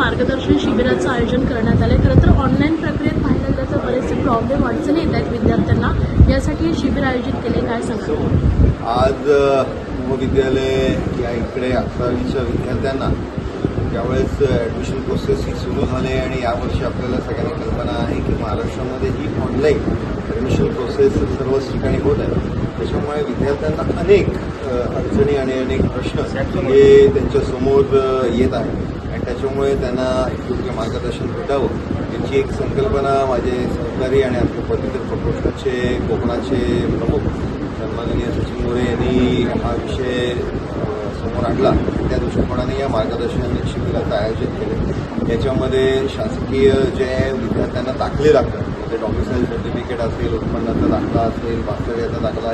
मार्गदर्शन शिबिराचं आयोजन करण्यात आलं खरं तर ऑनलाईन प्रक्रियेत पाहिलं गेलं तर बरेचसे प्रॉब्लेम अडचणी येत आहेत विद्यार्थ्यांना. यासाठी हे शिबिर आयोजित केले काय सांगतो आज महाविद्यालय या इकडे अकरावीच्या विद्यार्थ्यांना त्यावेळेस ॲडमिशन प्रोसेस ही सुरू झाली आणि यावर्षी आपल्याला सगळ्यांना कल्पना आहे की महाराष्ट्रामध्ये ही ऑनलाईन ॲडमिशन प्रोसेस सर्वच ठिकाणी होत आहे. त्याच्यामुळे विद्यार्थ्यांना अनेक अडचणी आणि अनेक प्रश्न हे त्यांच्यासमोर येत आहेत. आणि त्याच्यामुळे त्यांना योग्य मार्गदर्शन भेटावं याची एक संकल्पना माझे सहकारी आणि आपले पदवीधर प्रकोष्ठाचे कोकणाचे प्रमुख सन्माननीय सचिन मोरे यांनी हा विषय समोर आणला. त्या दृष्टिकोनाने या मार्गदर्शन शिबिराचं आयोजन केले. याच्यामध्ये शासकीय जे विद्यार्थ्यांना दाखले लागतात म्हणजे डॉमिसाईल सर्टिफिकेट असेल उत्पन्नाचा दाखला असेल वास्तव्याचा दाखला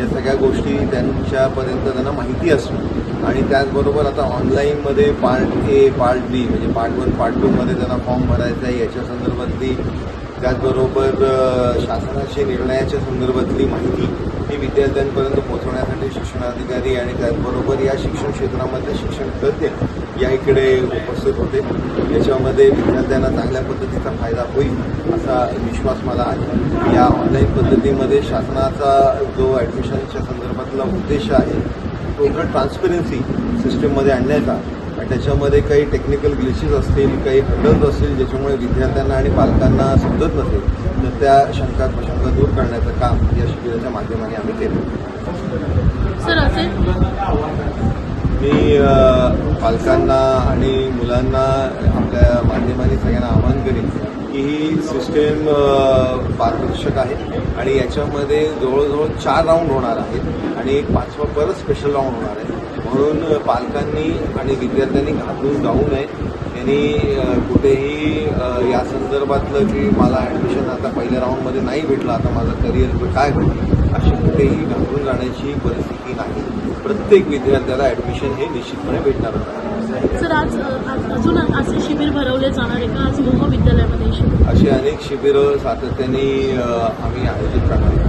या सगळ्या गोष्टी त्यांच्यापर्यंत त्यांना माहिती असणं आणि त्याचबरोबर आता ऑनलाईनमध्ये पार्ट ए पार्ट बी म्हणजे पार्ट वन पार्ट टूमध्ये त्यांना फॉर्म भरायचा आहे याच्या संदर्भातली त्याचबरोबर शासनाच्या निर्णयाच्या संदर्भातली माहिती ही विद्यार्थ्यांपर्यंत पोहोचवण्यासाठी शिक्षणाधिकारी आणि त्याचबरोबर या शिक्षण क्षेत्रामधले शिक्षण तज्ज्ञ या इकडे उपस्थित होते. याच्यामध्ये विद्यार्थ्यांना चांगल्या पद्धतीचा फायदा होईल असा विश्वास मला आहे. या ऑनलाईन पद्धतीमध्ये शासनाचा जो ॲडमिशनच्या संदर्भातला उद्देश आहे टोटल ट्रान्सपरन्सी सिस्टीममध्ये आणण्याचा आणि त्याच्यामध्ये काही टेक्निकल ग्लिचेस असतील काही हर्डल्स असतील ज्याच्यामुळे विद्यार्थ्यांना आणि पालकांना समजत नसेल तर त्या शंका प्रशंका दूर करण्याचं काम या शिबिराच्या माध्यमाने आम्ही केलं मी पालकांना आणि मुलांना आपल्या माध्यमाने सगळ्यांना आवाहन करेन की ही सिस्टेम पारदर्शक आहे आणि याच्यामध्ये जवळजवळ चार राऊंड होणार आहेत आणि एक पाचवा परत स्पेशल राऊंड होणार आहे. म्हणून पालकांनी आणि विद्यार्थ्यांनी घाबरून जाऊ नये. त्यांनी कुठेही या संदर्भातलं की मला ॲडमिशन आता पहिल्या राऊंडमध्ये नाही भेटलं आता माझं करिअर काय होईल अशी कुठेही घाबरून जाण्याची परिस्थिती नाही. प्रत्येक विद्यार्थ्याला ॲडमिशन हे निश्चितपणे भेटणारच आहे सर आज अजून असे शिबिर भरवले जाणार आहे का? आज महाविद्यालयामध्ये अशी अनेक शिबिरं सातत्याने आम्ही आयोजित करणार.